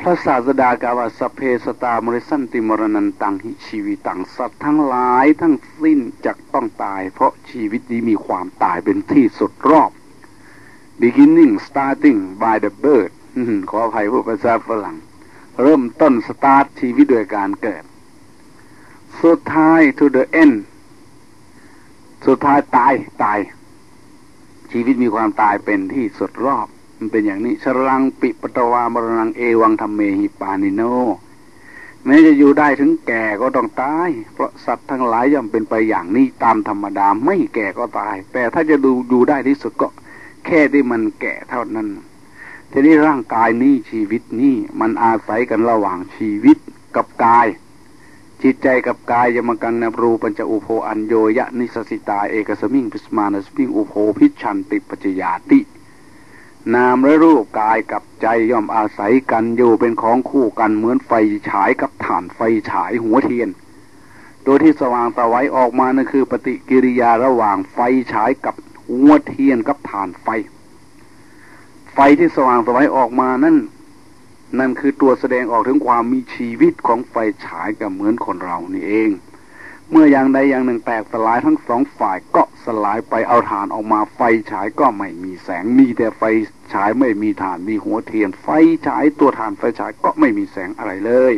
พระศาสดากาวาสเพสตามริสันติมรณันตังหิชีวิตังสัตว์ทั้งหลายทั้งสิ้นจักต้องตาย เพราะชีวิตนี้มีความตายเป็นที่สุดรอบ beginning starting by the birth ขออภัยผู้ภาษาฝรั่ง เริ่มต้นสตาร์ทชีวิตโดยการเกิด สุดท้าย to the end สุดท้ายตายตาย ชีวิตมีความตายเป็นที่สุดรอบ มันเป็นอย่างนี้ชรังปิปตวามรณังเอวังธรรมเมหิปานิโนแม้จะอยู่ได้ถึงแก่ก็ต้องตาย เพราะสัตว์ทั้งหลายย่อมเป็นไปอย่างนี้ตามธรรมดาไม่แก่ก็ตาย แต่ถ้าจะดูอยู่ได้ที่สุดก็แค่ที่มันแก่เท่านั้นทีนี้ร่างกายนี้ชีวิตนี้มันอาศัยกันระหว่างชีวิตกับกาย จิตใจกับกายยมกันนรูปัญจอุโภอัญโยยะนิสสิตาเอกสมิงพิสมานสมิงอุโภพิชันติปัจจยาติ นามและรูปกายกับใจย่อมอาศัยกันอยู่เป็นของคู่กันเหมือนไฟฉายกับถ่านไฟฉายหัวเทียนโดยที่สว่างตะไว้ออกมานั่นคือปฏิกิริยาระหว่างไฟฉายกับหัวเทียนกับถ่านไฟ ไฟที่สว่างสวัยออกมานั่นนั่นคือตัวแสดงออกถึงความมีชีวิตของไฟฉายกับเหมือนคนเรานี่เอง เมื่ออย่างใดอย่างหนึ่งแตกสลายทั้งสองฝ่ายก็สลายไปเอาฐานออกมาไฟฉายก็ไม่มีแสงมีแต่ไฟฉายไม่มีฐานมีหัวเทียน ไฟฉายตัวฐานไฟฉายก็ไม่มีแสงอะไรเลย